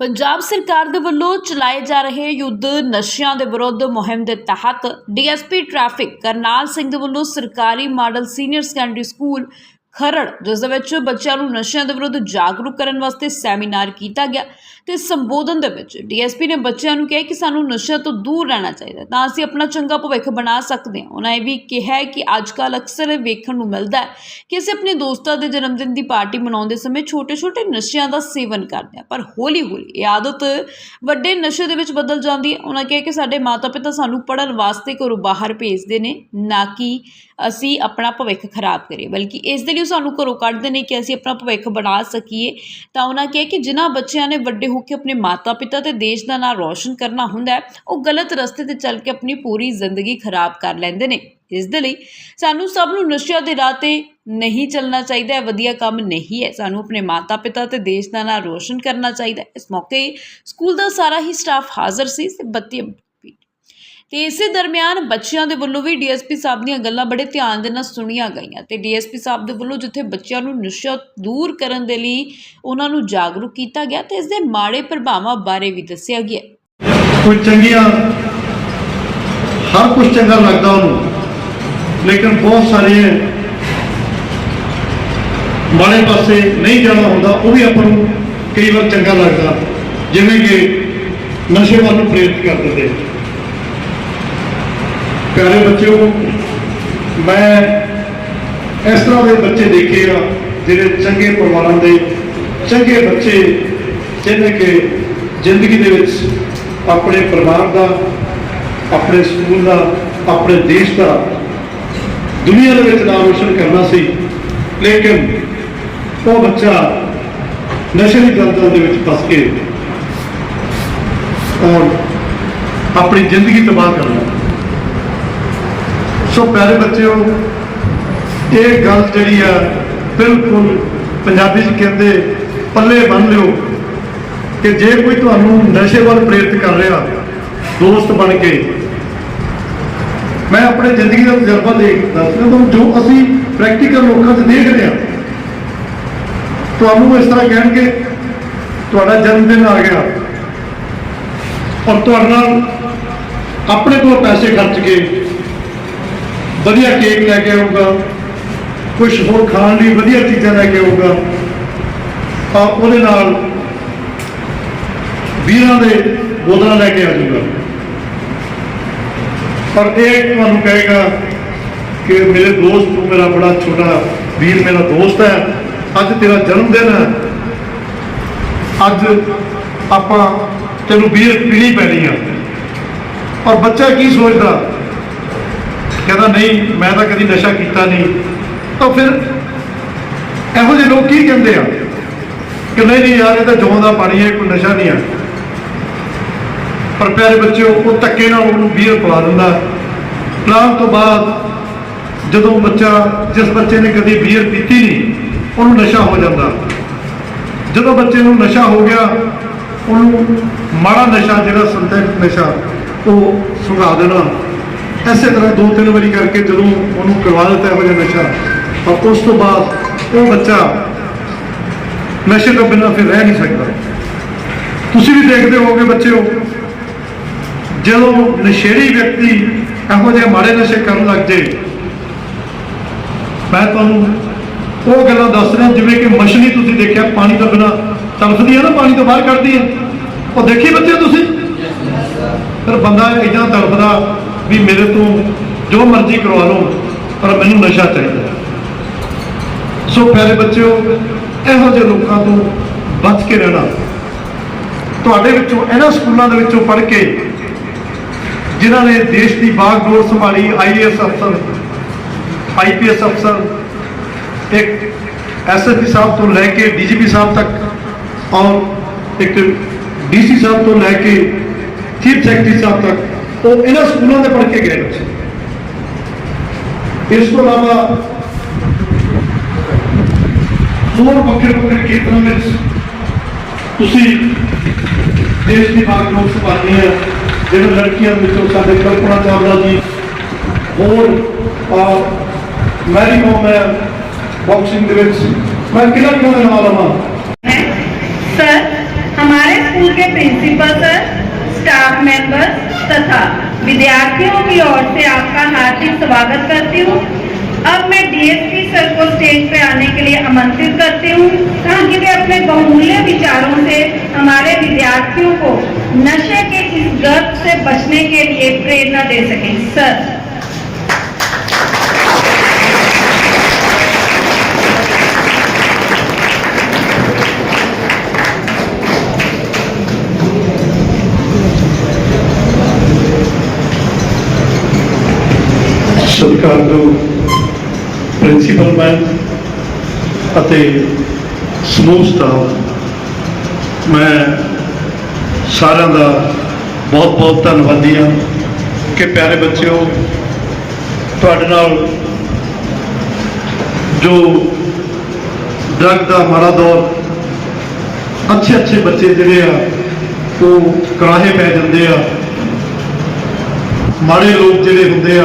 ਪੰਜਾਬ ਸਰਕਾਰ ਦੇ ਵੱਲੋਂ ਚਲਾਏ ਜਾ ਰਹੇ ਯੁੱਧ ਨਸ਼ਿਆਂ ਦੇ ਵਿਰੁੱਧ ਮੁਹਿੰਮ ਦੇ ਤਹਿਤ ਡੀਐਸਪੀ ਟ੍ਰੈਫਿਕ ਕਰਨਾਲ ਸਿੰਘ ਦੇ ਵੱਲੋਂ ਸਰਕਾਰੀ model senior secondary school Kharar, ਜਿਸ ਦੇ ਵਿੱਚ ਬੱਚਿਆਂ ਨੂੰ ਨਸ਼ਿਆਂ ਦੇ ਵਿਰੁੱਧ ਜਾਗਰੂਕ ਕਰਨ ਵਾਸਤੇ ਸੈਮੀਨਾਰ ਕੀਤਾ ਗਿਆ ਤੇ ਸੰਬੋਧਨ ਦੇ ਵਿੱਚ ਡੀਐਸਪੀ ਨੇ ਬੱਚਿਆਂ ਨੂੰ ਕਿਹਾ ਕਿ ਸਾਨੂੰ ਨਸ਼ਿਆਂ ਤੋਂ ਦੂਰ ਰਹਿਣਾ ਚਾਹੀਦਾ ਤਾਂ ਅਸੀਂ ਆਪਣਾ ਚੰਗਾ ਭਵਿੱਖ ਬਣਾ ਸਕਦੇ ਹਾਂ। ਉਹਨਾਂ ਇਹ ਵੀ ਕਿਹਾ ਕਿ ਅੱਜ ਕੱਲ੍ਹ ਅਕਸਰ ਵੇਖਣ ਨੂੰ ਮਿਲਦਾ ਹੈ ਕਿ ਅਸੀਂ ਆਪਣੇ ਦੋਸਤਾਂ ਦੇ ਜਨਮ ਦਿਨ ਦੀ ਪਾਰਟੀ ਮਨਾਉਂਦੇ ਸਮੇਂ ਛੋਟੇ-ਛੋਟੇ ਨਸ਼ਿਆਂ ਦਾ ਸੇਵਨ ਕਰਦੇ ਹਾਂ, ਪਰ ਹੌਲੀ-ਹੌਲੀ ਇਹ ਆਦਤ ਵੱਡੇ ਨਸ਼ੇ ਦੇ ਵਿੱਚ ਬਦਲ ਜਾਂਦੀ ਹੈ। ਉਹਨਾਂ ਕਿਹਾ ਕਿ ਸਾਡੇ ਮਾਤਾ-ਪਿਤਾ ਸਾਨੂੰ ਪੜ੍ਹਨ ਵਾਸਤੇ ਘਰੋਂ ਬਾਹਰ ਭੇਜਦੇ ਨੇ, ਨਾ ਕਿ ਅਸੀਂ ਆਪਣਾ ਭਵਿੱਖ ਖਰਾਬ ਕਰੀਏ, ਬਲਕਿ ਇਸ ਦੇ ਲਈ ਉਹ ਸਾਨੂੰ ਘਰੋਂ ਕੱਢਦੇ ਨੇ ਕਿ ਅਸੀਂ ਆਪਣਾ ਭਵਿੱਖ ਬਣਾ ਸਕੀਏ। ਤਾਂ ਉਹਨਾਂ ਕਿਹਾ ਕਿ ਜਿਨ੍ਹਾਂ ਬੱਚਿਆਂ ਨੇ ਵੱਡੇ ਹੋ ਕੇ ਆਪਣੇ ਮਾਤਾ-ਪਿਤਾ ਤੇ ਦੇਸ਼ ਦਾ ਨਾਂ ਰੌਸ਼ਨ ਕਰਨਾ ਹੁੰਦਾ ਉਹ ਗਲਤ ਰਸਤੇ ਤੇ ਚੱਲ ਕੇ ਆਪਣੀ ਪੂਰੀ ਜ਼ਿੰਦਗੀ ਖਰਾਬ ਕਰ ਲੈਂਦੇ ਨੇ। ਇਸ ਦੇ ਲਈ ਸਾਨੂੰ ਸਭ ਨੂੰ ਨਸ਼ਿਆਂ ਦੇ ਰਾਹ ਤੇ ਨਹੀਂ ਚੱਲਣਾ ਚਾਹੀਦਾ ਹੈ ਵਧੀਆ ਕੰਮ ਨਹੀਂ ਹੈ। ਸਾਨੂੰ ਆਪਣੇ ਮਾਤਾ-ਪਿਤਾ ਤੇ ਦੇਸ਼ ਦਾ ਨਾਂ ਰੌਸ਼ਨ ਕਰਨਾ ਚਾਹੀਦਾ ਇਸ ਮੌਕੇ ਸਕੂਲ ਦਾ ਸਾਰਾ ਹੀ ਸਟਾਫ ਹਾਜ਼ਰ ਸੀ, ਤੇ ਬੱਤੀ ਤੇ ਇਸੇ ਦਰਮਿਆਨ ਬੱਚਿਆਂ ਦੇ ਵੱਲੋਂ ਵੀ ਡੀਐਸਪੀ ਸਾਹਿਬ ਦੀਆਂ ਗੱਲਾਂ ਬੜੇ ਧਿਆਨ ਦੇ ਨਾਲ ਸੁਣੀਆਂ ਗਈਆਂ ਤੇ ਡੀਐਸਪੀ ਸਾਹਿਬ ਦੇ ਵੱਲੋਂ ਜਿੱਥੇ ਬੱਚਿਆਂ ਨੂੰ ਨਸ਼ਾ ਦੂਰ ਕਰਨ ਦੇ ਲਈ ਉਹਨਾਂ ਨੂੰ ਜਾਗਰੂਕ ਕੀਤਾ ਗਿਆ ਤੇ ਇਸ ਦੇ ਮਾੜੇ ਪ੍ਰਭਾਵਾਂ ਬਾਰੇ ਵੀ ਦੱਸਿਆ ਗਿਆ। ਕੋਈ ਚੰਗੀਆਂ, ਹਰ ਕੁਝ ਚੰਗਾ ਲੱਗਦਾ ਉਹਨੂੰ, ਲੇਕਿਨ ਬਹੁਤ ਸਾਰੇ ਮਾੜੇ ਪਾਸੇ ਨਹੀਂ ਜਾਣਾ ਹੁੰਦਾ, ਉਹ ਵੀ ਆਪਾਂ ਨੂੰ ਕਈ ਵਾਰ ਚੰਗਾ ਲੱਗਦਾ, ਜਿਵੇਂ ਕਿ ਨਸ਼ੇ ਵੱਲ ਨੂੰ ਪ੍ਰੇਰਿਤ ਕਰ ਦਿੰਦੇ ਪਿਆਰੇ ਬੱਚਿਓ, ਮੈਂ ਇਸ ਤਰ੍ਹਾਂ ਦੇ ਬੱਚੇ ਦੇਖੇ ਆ, ਜਿਹੜੇ ਚੰਗੇ ਪਰਿਵਾਰਾਂ ਦੇ ਚੰਗੇ ਬੱਚੇ ਜਿਹਨੇ ਕਿ ਜ਼ਿੰਦਗੀ ਦੇ ਵਿੱਚ ਆਪਣੇ ਪਰਿਵਾਰ ਦਾ, ਆਪਣੇ ਸਕੂਲ ਦਾ, ਆਪਣੇ ਦੇਸ਼ ਦਾ ਦੁਨੀਆ ਦੇ ਵਿੱਚ ਨਾਮ ਰੋਸ਼ਨ ਕਰਨਾ ਸੀ, ਲੇਕਿਨ ਉਹ ਬੱਚਾ ਨਸ਼ੇ ਦੀ ਦਲਦਲ ਦੇ ਵਿੱਚ ਫਸ ਕੇ ਔਰ ਆਪਣੀ ਜ਼ਿੰਦਗੀ ਤਬਾਹ ਕਰ ਲਿਆ। ਸੋ ਪਿਆਰੇ ਬੱਚਿਓ, ਇਹ ਗੱਲ ਜਿਹੜੀ ਆ ਬਿਲਕੁਲ ਪੰਜਾਬੀ 'ਚ ਕਹਿੰਦੇ ਪੱਲੇ ਬੰਨ ਲਿਓ ਕਿ ਜੇ ਕੋਈ ਤੁਹਾਨੂੰ ਨਸ਼ੇ ਵੱਲ ਪ੍ਰੇਰਿਤ ਕਰ ਰਿਹਾ, ਦੋਸਤ ਬਣ ਕੇ, ਮੈਂ ਆਪਣੇ ਜ਼ਿੰਦਗੀ ਦਾ ਤਜਰਬਾ ਦੇਖ ਦੱਸਦਾ ਤੁਹਾਨੂੰ, ਜੋ ਅਸੀਂ ਪ੍ਰੈਕਟੀਕਲ ਲੋਕਾਂ 'ਚ ਦੇਖ ਰਹੇ ਹਾਂ, ਤੁਹਾਨੂੰ ਇਸ ਤਰ੍ਹਾਂ ਕਹਿਣਗੇ, ਤੁਹਾਡਾ ਜਨਮ ਦਿਨ ਆ ਗਿਆ ਔਰ ਤੁਹਾਡੇ ਨਾਲ ਆਪਣੇ ਕੋਲ ਪੈਸੇ ਖਰਚ ਕੇ ਵਧੀਆ ਕੇਕ ਲੈ ਕੇ ਆਊਗਾ। ਕੁਝ ਹੋਰ ਖਾਣ ਲਈ ਵਧੀਆ ਚੀਜ਼ਾਂ ਲੈ ਕੇ ਆਊਗਾ। ਤਾਂ ਉਹਦੇ ਨਾਲ ਵੀਰਾਂ ਦੇ ਬੋਤਲਾਂ ਲੈ ਕੇ ਆਜੂਗਾ ਜਾਊਗਾ। ਪਰ ਇਹ ਤੁਹਾਨੂੰ ਕਹੇਗਾ ਕਿ ਮੇਰੇ ਦੋਸਤ ਤੂੰ ਮੇਰਾ ਬੜਾ ਛੋਟਾ ਵੀਰ, ਮੇਰਾ ਦੋਸਤ ਹੈ। ਅੱਜ ਤੇਰਾ ਜਨਮ ਦਿਨ ਹੈ। ਅੱਜ ਆਪਾਂ ਤੈਨੂੰ ਬੀਅਰ ਪੀਣੀ ਪੈਣੀ ਆ। ਔਰ ਬੱਚਾ ਕੀ ਸੋਚਦਾ? ਕਹਿੰਦਾ ਨਹੀਂ, ਮੈਂ ਤਾਂ ਕਦੀ ਨਸ਼ਾ ਕੀਤਾ ਨਹੀਂ। ਤਾਂ ਫਿਰ ਇਹੋ ਜਿਹੇ ਲੋਕ ਕੀ ਕਹਿੰਦੇ ਆ? ਕਿ ਨਹੀਂ ਨਹੀਂ ਯਾਰ ਇਹ ਤਾਂ ਜੌਂ ਦਾ ਪਾਣੀ ਹੈ ਕੋਈ ਨਸ਼ਾ ਨਹੀਂ ਆ। ਪਰ ਪਿਆਰੇ ਬੱਚਿਓ, ਉਹ ਧੱਕੇ ਨਾਲ ਉਹਨੂੰ ਬੀਅਰ ਪਿਲਾ ਦਿੰਦਾ। ਪਿਲਾਉਣ ਤੋਂ ਬਾਅਦ ਜਦੋਂ ਬੱਚਾ, ਜਿਸ ਬੱਚੇ ਨੇ ਕਦੀ ਬੀਅਰ ਪੀਤੀ ਨਹੀਂ, ਉਹਨੂੰ ਨਸ਼ਾ ਹੋ ਜਾਂਦਾ। ਜਦੋਂ ਬੱਚੇ ਨੂੰ ਨਸ਼ਾ ਹੋ ਗਿਆ, ਉਹਨੂੰ ਮਾੜਾ ਨਸ਼ਾ, ਜਿਹੜਾ ਸੰਤੈਨਿਕ ਨਸ਼ਾ, ਉਹ ਸੁਘਾ ਦੇਣਾ। ਐਸੇ ਤਰ੍ਹਾਂ ਦੋ ਤਿੰਨ ਵਾਰੀ ਕਰਕੇ ਜਦੋਂ ਉਹਨੂੰ ਕਰਵਾ ਦਿੱਤਾ ਇਹੋ ਜਿਹਾ ਨਸ਼ਾ। ਤਾਂ ਉਸ ਤੋਂ ਬਾਅਦ ਉਹ ਬੱਚਾ ਨਸ਼ੇ ਤੋਂ ਬਿਨਾਂ ਫਿਰ ਰਹਿ ਨਹੀਂ ਸਕਦਾ। ਤੁਸੀਂ ਵੀ ਦੇਖਦੇ ਹੋਵੋਗੇ ਬੱਚਿਓ ਜਦੋਂ ਨਸ਼ੇੜੀ ਵਿਅਕਤੀ ਇਹੋ ਜਿਹੇ ਮਾੜੇ ਨਸ਼ੇ ਕਰਨ ਲੱਗ ਜੇ ਮੈਂ ਤੁਹਾਨੂੰ ਉਹ ਗੱਲਾਂ ਦੱਸ ਰਿਹਾ ਜਿਵੇਂ ਕਿ ਮਛਲੀ ਤੁਸੀਂ ਦੇਖਿਆ ਪਾਣੀ ਤੋਂ ਬਿਨਾਂ ਤੜਫਦੀ ਹੈ ਨਾ ਪਾਣੀ ਤੋਂ ਬਾਹਰ ਕੱਢਦੀ ਹੈ। ਉਹ ਦੇਖੀ ਬੱਚੇ ਤੁਸੀਂ? ਫਿਰ ਬੰਦਾ ਇਦਾਂ ਤੜਫਦਾ ਵੀ ਮੇਰੇ ਤੋਂ ਜੋ ਮਰਜ਼ੀ ਕਰਵਾ ਲਓ, ਪਰ ਮੈਨੂੰ ਨਸ਼ਾ ਚਾਹੀਦਾ ਸੋ ਪਿਆਰੇ ਬੱਚਿਓ, ਇਹੋ ਜਿਹੇ ਲੋਕਾਂ ਤੋਂ ਬਚ ਕੇ ਰਹਿਣਾ, ਤੁਹਾਡੇ ਵਿੱਚੋਂ ਇਹਨਾਂ ਸਕੂਲਾਂ ਦੇ ਵਿੱਚੋਂ ਪੜ੍ਹ ਕੇ ਜਿਨ੍ਹਾਂ ਨੇ ਦੇਸ਼ ਦੀ ਬਾਗਡੋਰ ਸੰਭਾਲੀ ਆਈਏਐਸ ਅਫਸਰ ਆਈਪੀਐਸ ਅਫਸਰ, ਇੱਕ ਐਸਐਸਪੀ ਸਾਹਿਬ ਤੋਂ ਲੈ ਕੇ ਡੀਜੀਪੀ ਸਾਹਿਬ ਤੱਕ ਔਰ ਇੱਕ ਡੀਸੀ ਸਾਹਿਬ ਤੋਂ ਲੈ ਕੇ ਚੀਫ ਸੈਕਟਰੀ ਸਾਹਿਬ ਤੱਕ ਉਹ ਇਹਨਾਂ ਸਕੂਲਾਂ ਦੇ ਪੜ੍ਹ ਕੇ ਗਏ ਬੱਚੇ ਇਸ ਤੋਂ ਇਲਾਵਾ ਹੋਰ ਵੱਖਰੇ ਵੱਖਰੇ ਖੇਤਰਾਂ ਵਿੱਚ ਤੁਸੀਂ ਦੇਸ਼ ਦੀ ਬਾਗ ਨੂੰ ਸੰਭਾਲਣੀ ਹੈ ਜਿਹੜੇ ਲੜਕੀਆਂ ਵਿੱਚੋਂ ਸਾਡੇ ਕਲਪਨਾ ਚਾਵਲਾ ਜੀ ਹੋਰ ਅਹ, ਮੈਰੀ ਕੋਮ ਹੈ ਬਾਕਸਿੰਗ ਦੇ ਵਿੱਚ ਮੈਂ ਕਿਹਨਾਂ ਕਿਹਨਾਂ ਦੇ ਨਾਮ ਲਵਾਂ सर हमारे स्कूल स्कूल के प्रिंसिपल सर स्टाफ मेंबर्स तथा विद्यार्थियों की ओर से आपका हार्दिक स्वागत करती हूँ। अब मैं डीएसपी सर को स्टेज पे आने के लिए आमंत्रित करती हूँ, ताकि वे अपने बहुमूल्य विचारों से हमारे विद्यार्थियों को नशे के इस गर्भ से बचने के लिए प्रेरणा दे सकें। सर। ਸਤਿਕਾਰਯੋਗ ਪ੍ਰਿੰਸੀਪਲ ਮੈਮ ਅਤੇ ਸਮੂਹ ਸਟਾਫ ਮੈਂ ਸਾਰਿਆਂ ਦਾ ਬਹੁਤ ਬਹੁਤ ਧੰਨਵਾਦੀ ਹਾਂ ਕਿ ਪਿਆਰੇ ਬੱਚਿਓ, ਤੁਹਾਡੇ ਨਾਲ ਜੋ ਡਰਗ ਦਾ ਮਾੜਾ ਦੌਰ, ਅੱਛੇ ਅੱਛੇ ਬੱਚੇ ਜਿਹੜੇ ਆ, ਉਹ ਕਰਾਹੇ ਪੈ ਜਾਂਦੇ ਆ। ਮਾੜੇ ਲੋਕ ਜਿਹੜੇ ਹੁੰਦੇ ਆ